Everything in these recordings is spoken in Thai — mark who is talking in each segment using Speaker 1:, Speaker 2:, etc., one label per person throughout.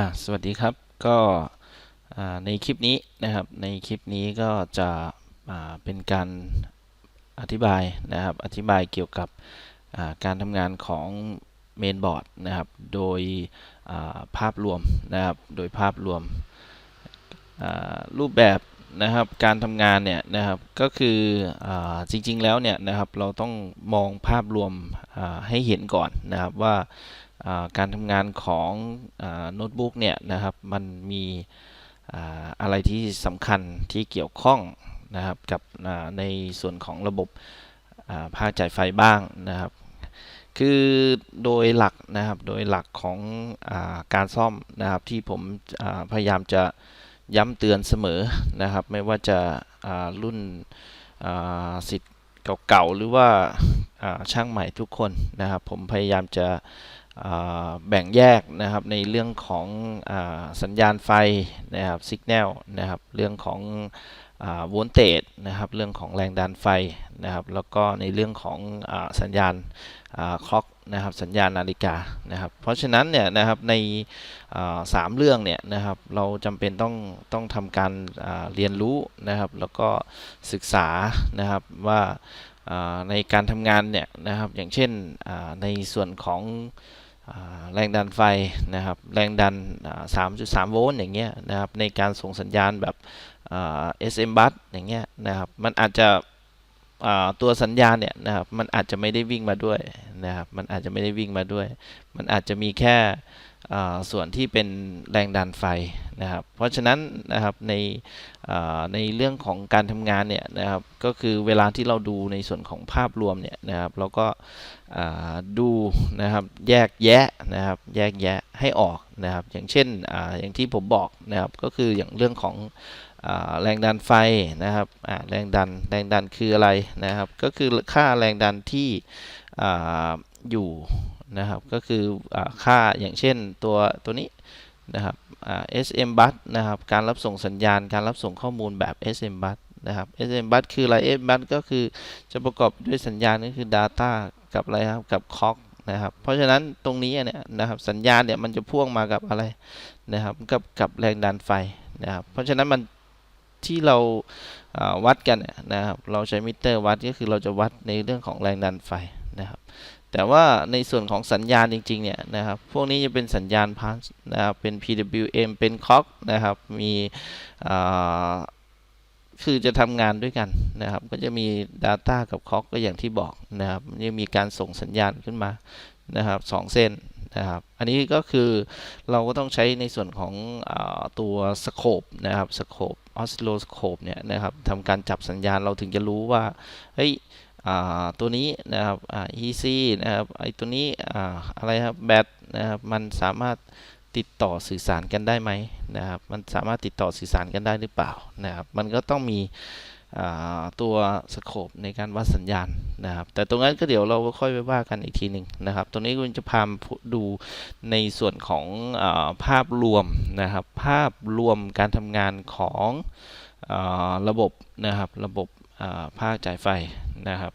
Speaker 1: อ่าสวัสดีครับก็ในคลิปนี้นะครับในคลิปนี้ก็จะเป็นการอธิบายนะครับอธิบายเกี่ยวกับการทำงานของเมนบอร์ดนะครับโดยาภาพรวมนะครับโดยภาพรวมรูปแบบนะครับการทำงานเนี่ยนะครับก็คืออจริงๆแล้วเนี่ยนะครับเราต้องมองภาพรวมให้เห็นก่อนนะครับว่า การทำงานของโน้ตบุ๊กเนี่ยนะครับมันมีอ่าอะไรที่สำคัญที่เกี่ยวข้องนะครับกับในส่วนของระบบอ่าภาคจ่ายไฟบ้างนะครับ คือโดยหลักนะครับโดยหลักของอาการซ่อมนะครับที่ผมพยายามจะย้ำเตือนเสมอนะครับ ไม่ว่าจะารุ่นสิทธิ์เก่าๆหรือว่าาช่างใหม่ทุกคนนะครับ ผมพยายามจะ แบ่งแยกนะครับในเรื่องของอสัญญาณไฟนะครับสัญญาณนะครับเรื่องของโวลเตจนะครับเรื่องของแรงดันไฟนะครับแล้วก็ในเรื่องของอสัญญาณคล็อกนะครับสัญญาณนาฬิกานะครับเพราะฉะนั้นเนี่ยนะครับในสามเรื่องเนี่ยนะครับเราจำเป็นต้องต้องทำการเรียนรู้นะครับแล้วก็ศึกษานะครับว่าในการทำงานเนี่ยนะครับอย่างเช่นในส่วนของ แรงดันไฟนะครับ แรงดันอ่า3.3 โวลต์อย่างเงี้ยนะครับ ในการส่งสัญญาณแบบอ่า SM bus อย่างเงี้ยนะครับ มันอาจจะตัวสัญญาณเนี่ยนะครับ มันอาจจะไม่ได้วิ่งมาด้วยนะครับ มันอาจจะไม่ได้วิ่งมาด้วย มันอาจจะมีแค่ส่วนที่เป็นแรงดันไฟ นะครับ เพราะฉะนั้นนะครับในในเรื่องของการทำงานเนี่ยนะครับก็คือเวลาที่เราดูในส่วนของภาพรวมเนี่ยนะครับเราก็ดูนะครับแยกแยะนะครับแยกแยะให้ออกนะครับ อย่างเช่นออย่างที่ผมบอกนะครับก็คืออย่างเรื่องของอแรงดันไฟนะครับแรงดันแรงดันคืออะไรนะครับ ก็คือค่าแรงดันที่ออยู่นะครับก็คืออค่าอย่างเช่นตัวตัวนี้นะครับ SM bus นะครับ การรับส่งสัญญาณ การรับส่งข้อมูลแบบ SM bus นะครับ SM bus คืออะไร SM bus ก็คือจะประกอบด้วยสัญญาณก็คือ data กับอะไรครับ กับ clock นะครับ เพราะฉะนั้นตรงนี้เนี่ยนะครับ สัญญาณเนี่ยมันจะพ่วงมากับอะไรนะครับ กับกับแรงดันไฟนะครับ เพราะฉะนั้นมันที่เราาวัดกันเนี่ยนะครับ เราใช้มิเตอร์วัดก็คือเราจะวัดในเรื่องของแรงดันไฟนะครับ แต่ว่าในส่วนของสัญญาณจริง ๆ เนี่ย นะครับ พวกนี้จะเป็นสัญญาณพาสนะครับ เป็น PWM เป็น c o c นะครับ มีคือจะทำงานด้วยกันนะครับ ก็จะมี Data กับ c o c ก็อย่างที่บอกนะครับมันจะมีการส่งสัญญาณขึ้นมานะครับสองเส้นนะครับอันนี้ก็คือเราก็ต้องใช้ในส่วนของอตัวสโคปนะครับสโคปออสซิโลสโคปเนี่ยนะครับทำการจับสัญญาณเราถึงจะรู้ว่าเฮ้ย ตัวนี้นะครับ EC นะครับไอตัวนี้อะไรครับแบตนะครับมันสามารถติดต่อสื่อสารกันได้ไหมนะครับ มันสามารถติดต่อสื่อสารกันได้หรือเปล่านะครับ มันก็ต้องมีตัวสโคปในการวัดสัญญาณนะครับ แต่ตรงนั้นก็เดี๋ยวเราค่อยไปว่ากันอีกทีหนึ่งนะครับ ตรงนี้คุณจะพามาดูในส่วนของอาภาพรวมนะครับ ภาพรวมการทำงานของอระบบนะครับ ระบบ ภาคจ่ายไฟนะครับ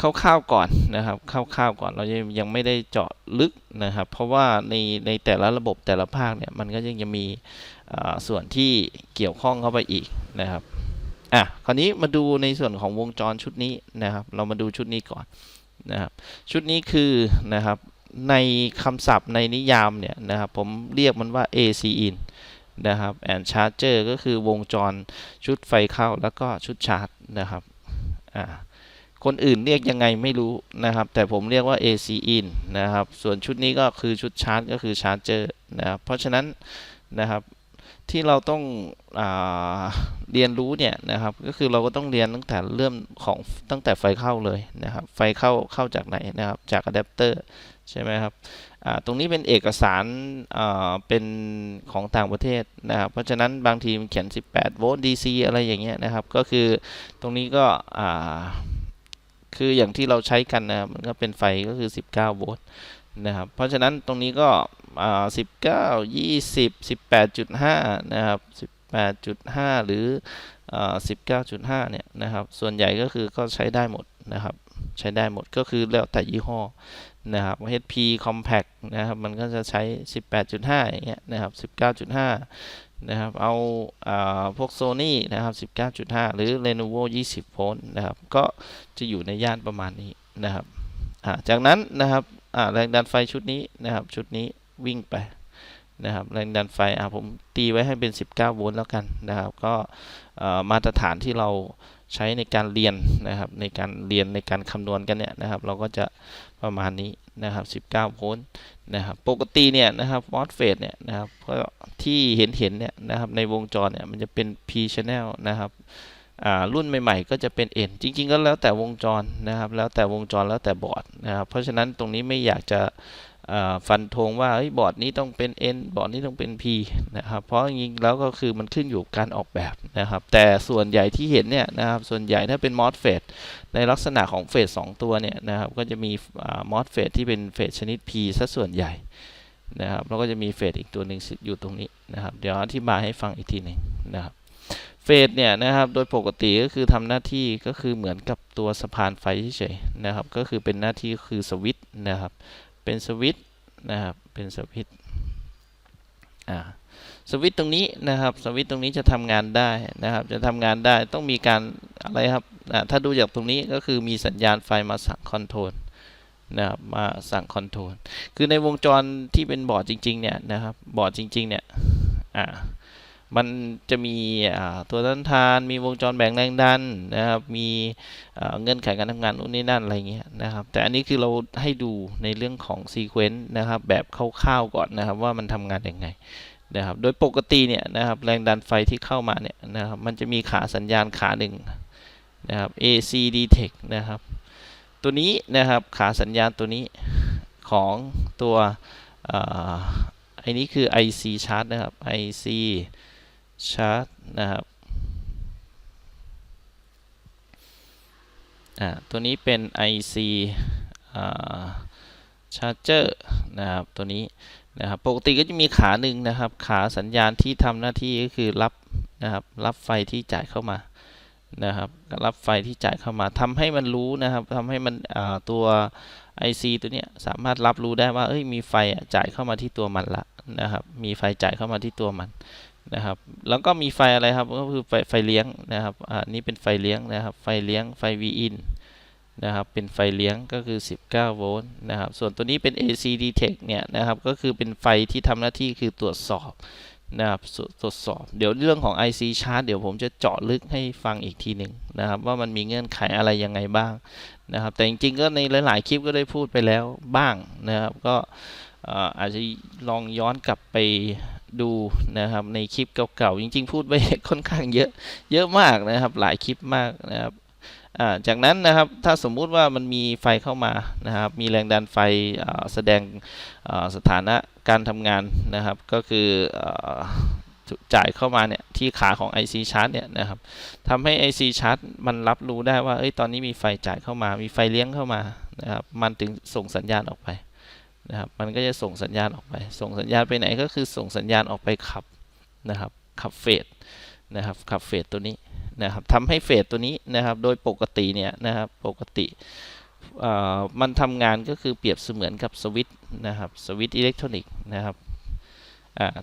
Speaker 1: คร่าวๆก่อนนะครับคร่าวๆก่อนเรายังไม่ได้เจาะลึกนะครับ เพราะว่าในในแต่ละระบบแต่ละภาคเนี่ยมันก็ยังจะมีส่วนที่เกี่ยวข้องเข้าไปอีกนะครับอะคราวนี้มาดูในส่วนของวงจรชุดนี้นะครับ เรามาดูชุดนี้ก่อนนะครับชุดนี้คือนะครับในคำศัพท์ในนิยามเนี่ยนะครับผมเรียกมันว่า AC in นะครับ and charger ก็คือวงจรชุดไฟเข้าแล้วก็ชุดชาร์จนะครับอ่าคนอื่นเรียกยังไงไม่รู้นะครับ แต่ผมเรียกว่า AC in นะครับ ส่วนชุดนี้ก็คือชุดชาร์จก็คือชาร์จเจอร์นะครับ เพราะฉะนั้นนะครับ ที่เราต้องอเรียนรู้เนี่ยนะครับ ก็คือเราก็ต้องเรียนตั้งแต่เริ่มของตั้งแต่ไฟเข้าเลยนะครับ ไฟเข้าเข้าจากไหนนะครับ จากอะแดปเตอร์ใช่ไหมครับตรงนี้เป็นเอกสารเป็นของต่างประเทศนะครับ เพราะฉะนั้นบางทีมันเขียน 18 โวลต์ DC อะไรอย่างเงี้ยนะครับ ก็คือตรงนี้ก็คืออย่างที่เราใช้กันนะครับมันก็เป็นไฟก็คือ 19 โวลต์นะครับ เพราะฉะนั้นตรงนี้ก็ อ่า19 20 18.5นะครับ18.5หรืออ่า19.5เนี่ยนะครับส่วนใหญ่ก็คือก็ใช้ได้หมดนะครับใช้ได้หมดก็คือแล้วแต่ยี่ห้อนะครับ HP compact นะครับมันก็จะใช้ 18.5 อย่างเงี้ยนะครับ 19.5 นะครับ เอาอาพวก Sony นะครับ 19.5 หรือ Lenovo 20 โวลต์นะครับ ก็จะอยู่ในย่านประมาณนี้นะครับ จากนั้นนะครับแรงดันไฟชุดนี้นะครับชุดนี้ วิ่งไปนะครับแรงดันไฟอ่าผมตีไว้ให้เป็น 19 โวลต์แล้วกันนะครับ ก็มาตรฐานที่เราใช้ในการเรียนนะครับ ในการเรียนในการคำนวณกันเนี่ยนะครับ เราก็จะประมาณนี้นะครับ 19 โวลต์นะครับปกติเนี่ยนะครับ MOSFET เนี่ยนะครับก็ที่เห็นเห็นเนี่ยนะครับในวงจรเนี่ยมันจะเป็น P channel นะครับรุ่นใหม่ๆ ก็จะเป็น N จริง ๆ ก็แล้วแต่วงจรนะครับ แล้วแต่วงจรแล้วแต่บอร์ดนะครับเพราะฉะนั้นตรงนี้ไม่อยากจะ ฟันธงว่าบอร์ดนี้ต้องเป็น N บอร์ดนี้ต้องเป็น P นะครับ เพราะจริงๆแล้วก็คือมันขึ้นอยู่กับการออกแบบนะครับ แต่ส่วนใหญ่ที่เห็นเนี่ยนะครับ ส่วนใหญ่ถ้าเป็น MOSFET ในลักษณะของเฟส2ตัวเนี่ยนะครับ ก็จะมีอ่า MOSFET ที่เป็นเฟสชนิด P ซะส่วนใหญ่นะครับ แล้วก็จะมีเฟสอีกตัวหนึ่งอยู่ตรงนี้นะครับ เดี๋ยวอธิบายให้ฟังอีกทีหนึ่งนะครับเฟสเนี่ยนะครับโดยปกติก็คือทำหน้าที่ก็คือเหมือนกับตัวสะพานไฟเฉยๆนะครับ ก็คือเป็นหน้าที่คือสวิตช์นะครับ เป็นสวิตนะครับ เป็นสวิตอ่าสวิตตรงนี้นะครับ สวิตตรงนี้จะทำงานได้นะครับ จะทำงานได้ต้องมีการอะไรครับอ่าถ้าดูจากตรงนี้ก็คือมีสัญญาณไฟมาสั่งคอนโทรลนะครับมาสั่งคอนโทรลคือในวงจรที่เป็นบอร์ดจริงๆเนี่ยนะครับบอร์ดจริงๆเนี่ยอ่า มันจะมีตัวต้านทาน มีวงจรแบ่งแรงดันนะครับ มีเงื่อนไขการทำงานนู่นนี่นั่นอะไรเงี้ยนะครับ แต่อันนี้คือเราให้ดูในเรื่องของซีเควนต์นะครับ แบบคร่าวๆก่อนนะครับ ว่ามันทำงานยังไงนะครับ โดยปกติเนี่ยนะครับแรงดันไฟที่เข้ามาเนี่ยนะครับ มันจะมีขาสัญญาณขาหนึ่งนะครับ AC detect นะครับ ตัวนี้นะครับขาสัญญาณตัวนี้ของตัวอ่าไอ้นี้คือ IC chart นะครับ IC chart นะครับอ่าตัวนี้เป็น IC อ่า charger นะครับตัวนี้นะครับปกติก็จะมีขาหนึ่งนะครับ ขาสัญญาณที่ทำหน้าที่ก็คือรับนะครับรับไฟที่จ่ายเข้ามานะครับรับไฟที่จ่ายเข้ามาทำให้มันรู้นะครับทำให้มันตัว IC ตัวเนี้ยสามารถรับรู้ได้ว่าเอ้ยมีไฟจ่ายเข้ามาที่ตัวมันละนะครับมีไฟจ่ายเข้ามาที่ตัวมัน นะครับ แล้วก็มีไฟอะไรครับ ก็คือไฟไฟเลี้ยงนะครับอ่านี่เป็นไฟเลี้ยงนะครับ ไฟเลี้ยงไฟ V in นะครับ เป็นไฟเลี้ยงก็คือ 19 โวลต์นะครับ ส่วนตัวนี้เป็น AC detect เนี่ยนะครับ ก็คือเป็นไฟที่ทำหน้าที่คือตรวจสอบนะครับตรวจสอบ เดี๋ยวเรื่องของ IC chart เดี๋ยวผมจะเจาะลึกให้ฟังอีกทีหนึ่งนะครับ ว่ามันมีเงื่อนไขอะไรยังไงบ้างนะครับ แต่จริงๆก็ในหลาย ๆ คลิปก็ได้พูดไปแล้วบ้างนะครับ ก็อาจจะลองย้อนกลับไป ดูนะครับในคลิปเก่าๆ จริงๆ พูดไปค่อนข้างเยอะเยอะมากนะครับหลายคลิปมากนะครับาจากนั้นนะครับถ้าสมมุติว่ามันมีไฟเข้ามานะครับมีแรงดันไฟแสดงสถานะการทำงานนะครับก็คือจ่ายเข้ามาเนี่ยที่ขาของ IC chart เนี่ยนะครับทำให้ IC chart มันรับรู้ได้ว่าเอ้ยตอนนี้มีไฟจ่ายเข้ามา มีไฟเลี้ยงเข้ามานะครับมันถึงส่งสัญญาณออกไป นะครับมันก็จะส่งสัญญาณออกไป ส่งสัญญาณไปไหนก็คือส่งสัญญาณออกไปขับนะครับขับเฟสนะครับขับเฟสตัวนี้นะครับทำให้เฟสตัวนี้นะครับโดยปกติเนี่ยนะครับปกติมันทำงานก็คือเปรียบเสมือนกับสวิตนะครับสวิตอิเล็กทรอนิกส์นะครับ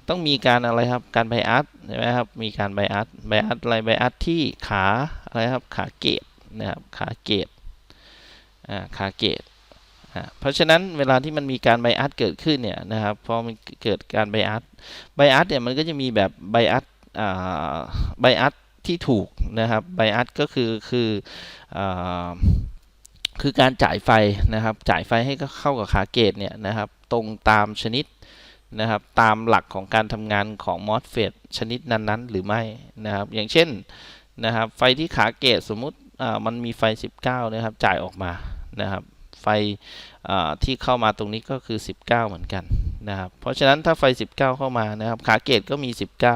Speaker 1: ต้องมีการอะไรครับการไบอัสใช่ไหมครับมีการไบอัสไบอัสอะไรไบอัสที่ขาอะไรครับขาเกตนะครับขาเกตขาเกต เพราะฉะนั้นเวลาที่มันมีการไบอัสเกิดขึ้นเนี่ยนะครับพอมันเกิดการไบอัสไบอัสเนี่ยมันก็จะมีแบบไบอัสไบอัสที่ถูกนะครับไบอัสก็คือคืออคือการจ่ายไฟนะครับจ่ายไฟให้เข้ากับขาเกตเนี่ยนะครับตรงตามชนิดนะครับตามหลักของการทำงานของ MOSFET ชนิดนั้นๆ หรือไม่นะครับอย่างเช่นนะครับไฟที่ขาเกตสมมุติมันมีไฟ 19 นะครับจ่ายออกมานะครับ ไฟที่เข้ามาตรงนี้ก็คือ 19 เหมือนกันนะครับ เพราะฉะนั้นถ้าไฟ 19 เข้ามานะครับ ขาเกตก็มี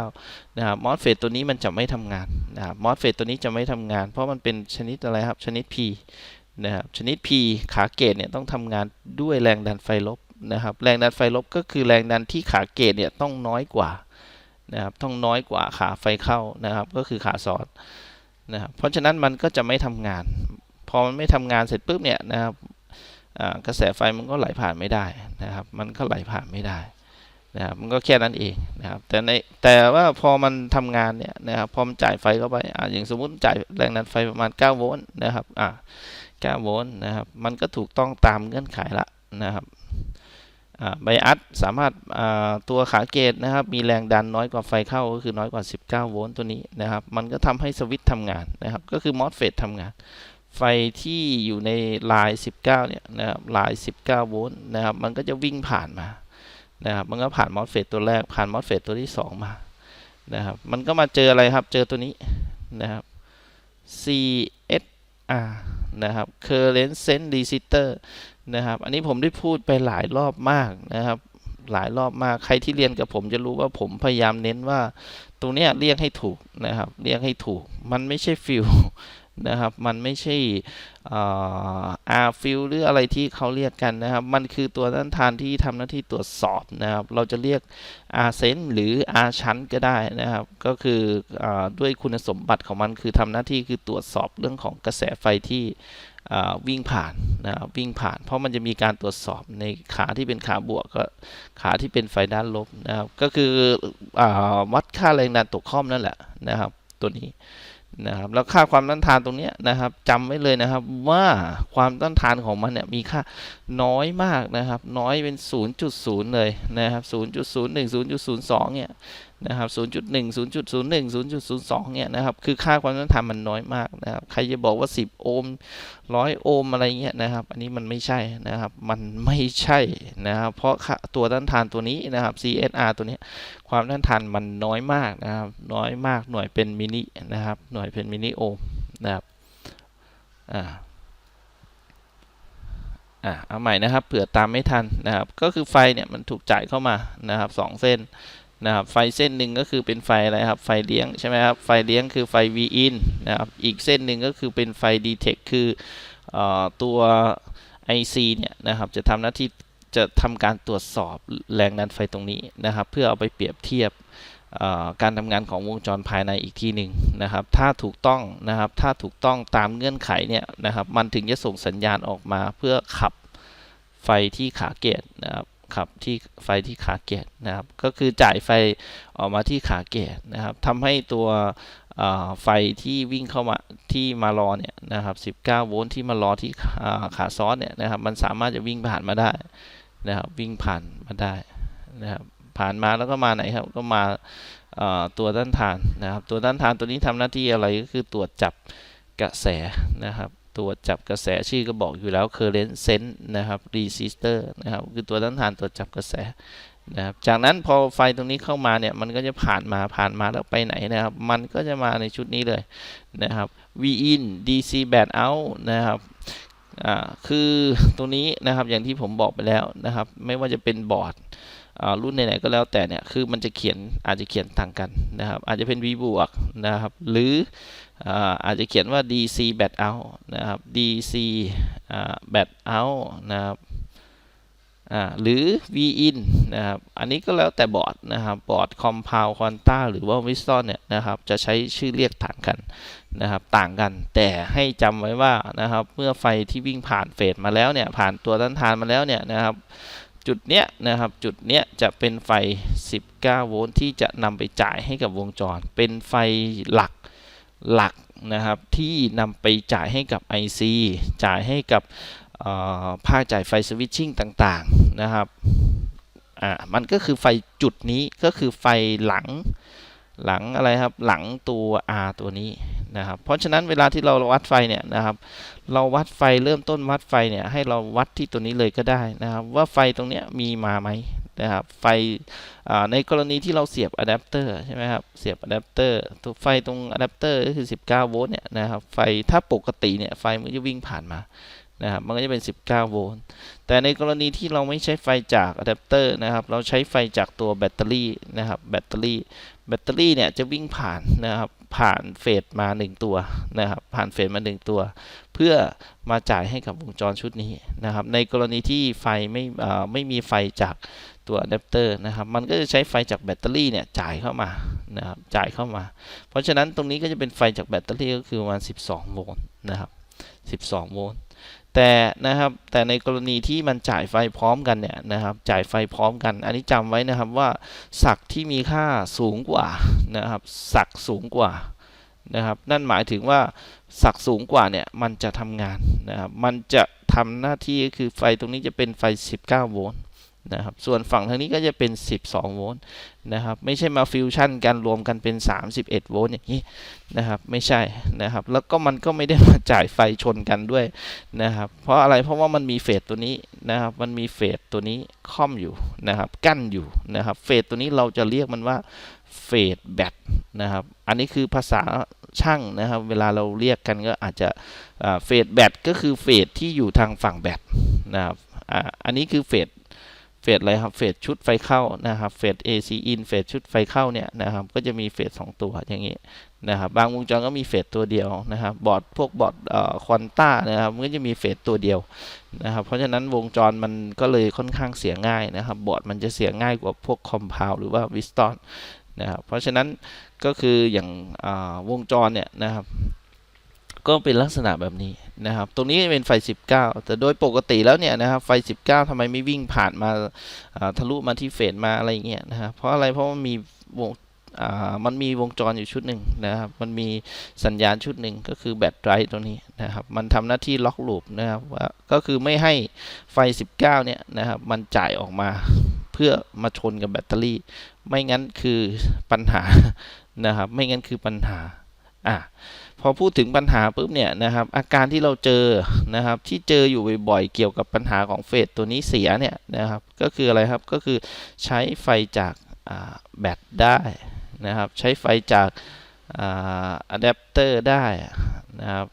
Speaker 1: 19 นะครับ มอสเฟตตัวนี้มันจะไม่ทำงานนะครับ มอสเฟตตัวนี้จะไม่ทำงาน เพราะมันเป็นชนิดอะไรครับ ชนิด P นะครับชนิด P ขาเกตเนี่ยต้องทำงานด้วยแรงดันไฟลบนะครับ แรงดันไฟลบก็คือแรงดันที่ขาเกตเนี่ยต้องน้อยกว่านะครับ ต้องน้อยกว่าขาไฟเข้านะครับ ก็คือขาซอสนะครับ เพราะฉะนั้นมันก็จะไม่ทำงาน พอมันไม่ทำงานเสร็จปุ๊บเนี่ยนะครับ กระแสไฟมันก็ไหลผ่านไม่ได้นะครับ มันก็ไหลผ่านไม่ได้นะครับมันก็แค่นั้นเองนะครับแต่ในแต่ว่าพอมันทำงานเนี่ยนะครับพอมันจ่ายไฟเข้าไปอ่าอย่างสมมุติจ่ายแรงดันไฟประมาณ 9 โวลต์นะครับอ่า9โวลต์นะครับมันก็ถูกต้องตามเงื่อนไขละนะครับอ่าไบอัสสามารถอ่าตัวขาเกตนะครับมีแรงดันน้อยกว่าไฟเข้าก็คือน้อยกว่า 19 โวลต์ตัวนี้นะครับมันก็ทำให้สวิตช์ทำงานนะครับก็คือมอสเฟตทำงาน ไฟที่อยู่ในลาย 19 เนี่ยนะครับลาย 19 โวลต์นะครับมันก็จะวิ่งผ่านมานะครับมันก็ผ่านมอสเฟตตัวแรกผ่านมอสเฟตตัวที่ 2 มานะครับมันก็มาเจออะไรครับเจอตัวนี้นะครับ CSR นะครับ Current Sense Resistor นะครับอันนี้ผมได้พูดไปหลายรอบมากนะครับหลายรอบมากใครที่เรียนกับผมจะรู้ว่าผมพยายามเน้นว่า ตรงเนี้ยเรียกให้ถูกนะครับ เรียกให้ถูกมันไม่ใช่ฟิล นะครับ มันไม่ใช่อาร์ฟิลหรืออะไรที่เขาเรียกกันนะครับ มันคือตัวต้านทานที่ทำหน้าที่ตรวจสอบนะครับ เราจะเรียกอาเซนหรืออาชั้นก็ได้นะครับ ก็คืออด้วยคุณสมบัติของมันคือทำหน้าที่คือตรวจสอบเรื่องของกระแสไฟที่วิ่งผ่านนะครับวิ่งผ่าน เพราะมันจะมีการตรวจสอบในขาที่เป็นขาบวกก็ขาที่เป็นไฟด้านลบนะครับ ก็คืออวัดค่าแรงดันตกข้อมนั่นแหละนะครับ ตัวนี้ นะครับแล้วค่าความต้านทานตรงนี้นะครับจำไว้เลยนะครับว่าความต้านทานของมันเนี่ยมีค่าน้อยมากนะครับ น้อยเป็น 0.0 เลยนะครับ 0.01 0.02 เนี่ย นะครับ 0.1 0.01 0.02 เนี่ยนะครับ คือค่าความต้านทานมันน้อยมากนะครับ ใครจะบอกว่า 10 โอห์ม 100 โอห์มอะไรเงี้ยนะครับ อันนี้มันไม่ใช่นะครับ มันไม่ใช่นะครับ เพราะตัวต้านทานตัวนี้นะครับ CSR ตัวนี้ความต้านทานมันน้อยมากนะครับ น้อยมาก หน่วยเป็นมินินะครับ หน่วยเป็นมินิโอห์มนะครับ อ่าอ่าเอาใหม่นะครับเผื่อตามไม่ทันนะครับก็คือไฟเนี่ยมันถูกจ่ายเข้ามานะครับสองเส้น นะครับไฟเส้นหนึ่งก็คือเป็นไฟอะไรครับไฟเลี้ยงใช่ไหมครับไฟเลี้ยงคือไฟ V in นะครับอีกเส้นหนึ่งก็คือเป็นไฟ Detect คืออตัว IC เนี่ยนะครับจะทำหน้าที่จะทำการตรวจสอบแรงดันไฟตรงนี้นะครับ เพื่อเอาไปเปรียบเทียบการทำงานของวงจรภายในอีกทีหนึ่งนะครับ ถ้าถูกต้องนะครับ ถ้าถูกต้องตามเงื่อนไขเนี่ยนะครับ มันถึงจะส่งสัญญาณออกมาเพื่อขับไฟที่ขาเกตนะครับ ขับที่ไฟที่ขาเกตนะครับ ก็คือจ่ายไฟออกมาที่ขาเกตนะครับทำให้ตัวไฟที่วิ่งเข้ามาที่มารอเนี่ยนะครับ 19 โวลต์ที่มารอที่ขาซ้อนเนี่ยนะครับ มันสามารถจะวิ่งผ่านมาได้นะครับ วิ่งผ่านมาได้นะครับ ผ่านมาแล้วก็มาไหนครับ ก็มาตัวต้านทานนะครับ ตัวต้านทานตัวนี้ทำหน้าที่อะไรก็คือตรวจจับกระแสนะครับ ตรวจับกระแสชื่อก็บอกอยู่แล้ว current sense นะครับ resistor นะครับ คือตัวต้านทานตรวจับกระแสนะครับ จากนั้นพอไฟตรงนี้เข้ามาเนี่ย มันก็จะผ่านมาผ่านมาแล้วไปไหนนะครับ มันก็จะมาในชุดนี้เลยนะครับ V in DC bad out นะครับอ่าคือตรงนี้นะครับอย่างที่ผมบอกไปแล้วนะครับ ไม่ว่าจะเป็นบอร์ด รุ่นไหนๆก็แล้วแต่เนี่ยคือมันจะเขียนอาจจะเขียนต่างกันนะครับ อาจจะเป็น V บวกนะครับ หรืออาอาจจะเขียนว่า DC bad out นะครับ DC bad out นะครับหรือ V in นะครับ อันนี้ก็แล้วแต่บอร์ดนะครับบอร์ด Compound Quanta หรือว่า Wisdom เนี่ยนะครับจะใช้ชื่อเรียกต่างกันนะครับต่างกันแต่ให้จำไว้ว่านะครับเมื่อไฟที่วิ่งผ่านเฟสมาแล้วเนี่ยผ่านตัวต้านทานมาแล้วเนี่ยนะครับ จุดเนี้ยนะครับจุดเนี้ยจะเป็นไฟ 19 โวลต์ที่จะนำไปจ่ายให้กับวงจร เป็นไฟหลักหลักนะครับที่นำไปจ่ายให้กับ IC จ่ายให้กับภาคจ่ายไฟสวิตชิ่งต่างๆนะครับอ่ามันก็คือไฟจุดนี้ก็คือไฟหลังหลังอะไรครับหลังตัว R ตัวนี้ นะครับเพราะฉะนั้นเวลาที่เราวัดไฟเนี่ยนะครับเราวัดไฟเริ่มต้นวัดไฟเนี่ยให้เราวัดที่ตัวนี้เลยก็ได้นะครับว่าไฟตรงเนี้ยมีมาไหมนะครับไฟในกรณีที่เราเสียบอะแดปเตอร์ใช่ไหมครับเสียบอะแดปเตอร์ตัวไฟตรงอะแดปเตอร์ก็คือ 19 โวลต์เนี่ยนะครับไฟถ้าปกติเนี่ยไฟมันจะวิ่งผ่านมา นะครับมันก็จะเป็น 19 โวลต์แต่ในกรณีที่เราไม่ใช้ไฟจากอะแดปเตอร์นะครับ เราใช้ไฟจากตัวแบตเตอรี่นะครับ แบตเตอรี่ แบตเตอรี่เนี่ยจะวิ่งผ่านนะครับ ผ่านเฟสมา 1 ตัวนะครับ ผ่านเฟสมา 1 ตัว เพื่อมาจ่ายให้กับวงจรชุดนี้นะครับ ในกรณีที่ไฟไม่ไม่มีไฟจากตัวอะแดปเตอร์นะครับ มันก็จะใช้ไฟจากแบตเตอรี่เนี่ยจ่ายเข้ามานะครับ จ่ายเข้ามา เพราะฉะนั้นตรงนี้ก็จะเป็นไฟจากแบตเตอรี่ก็คือประมาณ 12 โวลต์นะครับ 12 โวลต์แต่นะครับแต่ในกรณีที่มันจ่ายไฟพร้อมกันเนี่ยนะครับจ่ายไฟพร้อมกัน อันนี้จำไว้นะครับว่าสักที่มีค่าสูงกว่านะครับสักสูงกว่านะครับนั่นหมายถึงว่าสักสูงกว่าเนี่ยมันจะทำงานนะครับมันจะทำหน้าที่ก็คือไฟตรงนี้จะเป็นไฟ 19 โวลต์ นะครับส่วนฝั่งทางนี้ก็จะเป็น 12 โวลต์นะครับไม่ใช่มาฟิวชั่นกันรวมกันเป็น 31 โวลต์อย่างนี้นะครับไม่ใช่นะครับแล้วก็มันก็ไม่ได้มาจ่ายไฟชนกันด้วยนะครับเพราะอะไรเพราะว่ามันมีเฟสตัวนี้นะครับมันมีเฟสตัวนี้ค่อมอยู่นะครับกั้นอยู่นะครับเฟสตัวนี้เราจะเรียกมันว่าเฟสแบตนะครับอันนี้คือภาษาช่างนะครับเวลาเราเรียกกันก็อาจจะเฟสแบตก็คือเฟสที่อยู่ทางฝั่งแบตนะครับอ่าอันนี้คือเฟส เฟสอะไรครับเฟสชุดไฟเข้านะครับเฟส AC in เฟสชุดไฟเข้าเนี่ยนะครับก็จะมีเฟสสองตัวอย่างนี้นะครับบางวงจรก็มีเฟสตัวเดียวนะครับบอร์ดพวกบอร์ดควอนต้านะครับมันก็จะมีเฟสตัวเดียวนะครับเพราะฉะนั้นวงจรมันก็เลยค่อนข้างเสียง่ายนะครับบอร์ดมันจะเสียง่ายกว่าพวกคอมเพลหรือว่าวิสตอนนะครับเพราะฉะนั้นก็คืออย่างวงจรเนี่ยนะครับ ก็เป็นลักษณะแบบนี้นะครับ ตรงนี้เป็นไฟ 19 แต่โดยปกติแล้วเนี่ยนะครับไฟ 19ทำไมไม่วิ่งผ่านมาทะลุมาที่เฟสมาอะไรอย่างเงี้ยนะครับเพราะอะไรเพราะมันมีวงมันมีวงจรอยู่ชุดหนึ่งนะครับ มันมีสัญญาณชุดหนึ่งก็คือแบตไดรท์ตัวนี้นะครับ มันทำหน้าที่ล็อกลูปนะครับว่าก็คือไม่ให้ไฟ 19 เนี่ยนะครับ มันจ่ายออกมาเพื่อมาชนกับแบตเตอรี่ ไม่งั้นคือปัญหานะครับ ไม่งั้นคือปัญหา อะ อพูดถึงปัญหาปุ๊บเนี่ยนะครับอาการที่เราเจอนะครับที่เจออยู่บ่อยๆเกี่ยวกับปัญหาของเฟสตัวนี้เสียเนี่ยนะครับก็คืออะไรครับก็คือใช้ไฟจากแบตได้นะครับใช้ไฟจากอะแดปเตอร์ได้นะครับ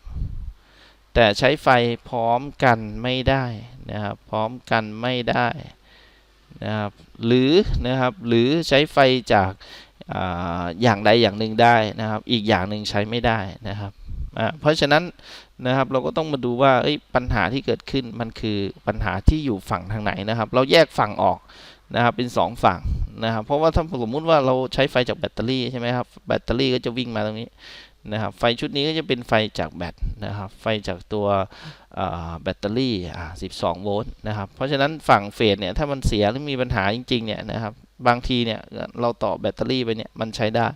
Speaker 1: แต่ใช้ไฟพร้อมกันไม่ได้นะครับพร้อมกันไม่ได้นะครับหรือนะครับหรือใช้ไฟจาก อย่างใดอย่างหนึ่งได้นะครับ อีกอย่างหนึ่งใช้ไม่ได้นะครับเพราะฉะนั้นนะครับเราก็ต้องมาดูว่าปัญหาที่เกิดขึ้นมันคือปัญหาที่อยู่ฝั่งทางไหนนะครับ เราแยกฝั่งออกนะครับเป็นสองฝั่งนะครับเพราะว่าถ้าสมมติว่าเราใช้ไฟจากแบตเตอรี่ใช่ไหมครับแบตเตอรี่ก็จะวิ่งมาตรงนี้นะครับไฟชุดนี้ก็จะเป็นไฟจากแบตนะครับไฟจากตัวแบตเตอรี่ 12 โวลต์นะครับเพราะฉะนั้นฝั่งเฟสเนี่ยถ้ามันเสียหรือมีปัญหาจริงๆเนี่ยนะครับ บางทีเนี่ยเราต่อแบตเตอรี่ไปเนี่ยมันใช้ได้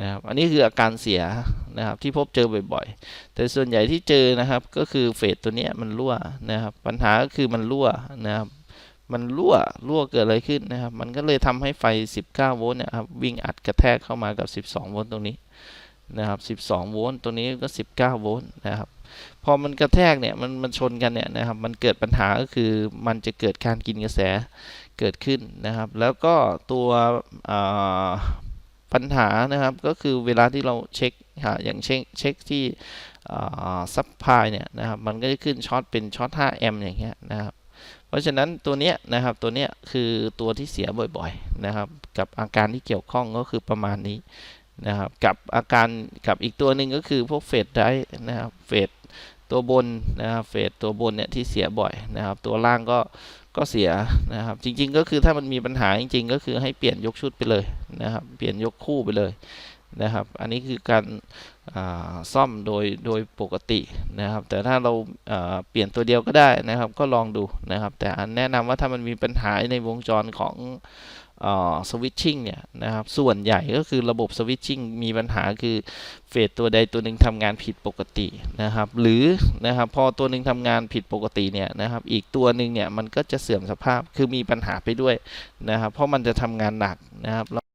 Speaker 1: นะครับอันนี้คืออาการเสียนะครับที่พบเจอบ่อยๆ แต่ส่วนใหญ่ที่เจอนะครับก็คือเฟสตัวเนี้ยมันรั่วนะครับ ปัญหาก็คือมันรั่วนะครับมันรั่วรั่วเกิดอะไรขึ้นนะครับ มันก็เลยทำให้ไฟ 19 โวลต์เนี่ยครับวิ่งอัดกระแทกเข้ามากับ 12 โวลต์ตรงนี้นะครับ 12 โวลต์ตัวนี้ก็ 19 โวลต์นะครับพอมันกระแทกเนี่ยมันมันชนกันเนี่ยนะครับมันเกิดปัญหาก็คือมันจะเกิดการกินกระแส เกิดขึ้นนะครับ แล้วก็ตัวปัญหานะครับก็คือเวลาที่เราเช็คหาอย่างเช็คเช็คที่ซับพลายเนี่ยนะครับมันก็จะขึ้นช็อตเป็นช็อต 5 แอมอย่างเงี้ยนะครับเพราะฉะนั้นตัวเนี้ยนะครับตัวเนี้ยคือตัวที่เสียบ่อยๆนะครับกับอาการที่เกี่ยวข้องก็คือประมาณนี้นะครับกับอาการกับอีกตัวหนึ่งก็คือพวกเฟสได้นะครับเฟส ตัวบนนะครับเฟสตัวบนเนี่ยที่เสียบ่อยนะครับ ตัวล่างก็ก็เสียนะครับ จริง ๆ ก็คือถ้ามันมีปัญหาจริง ๆ ก็คือให้เปลี่ยนยกชุดไปเลยนะครับ เปลี่ยนยกคู่ไปเลยนะครับ อันนี้คือการซ่อมโดยโดยปกตินะครับ แต่ถ้าเราเปลี่ยนตัวเดียวก็ได้นะครับ ก็ลองดูนะครับ แต่อันแนะนำว่าถ้ามันมีปัญหาในวงจรของ สวิตชิ่งเนี่ยนะครับส่วนใหญ่ก็คือระบบสวิตชิ่งมีปัญหาคือเฟสตัวใดตัวหนึ่งทำงานผิดปกตินะครับหรือนะครับพอตัวหนึ่งทำงานผิดปกติเนี่ยนะครับอีกตัวหนึ่งเนี่ยมันก็จะเสื่อมสภาพคือมีปัญหาไปด้วยนะครับเพราะมันจะทำงานหนักนะครับ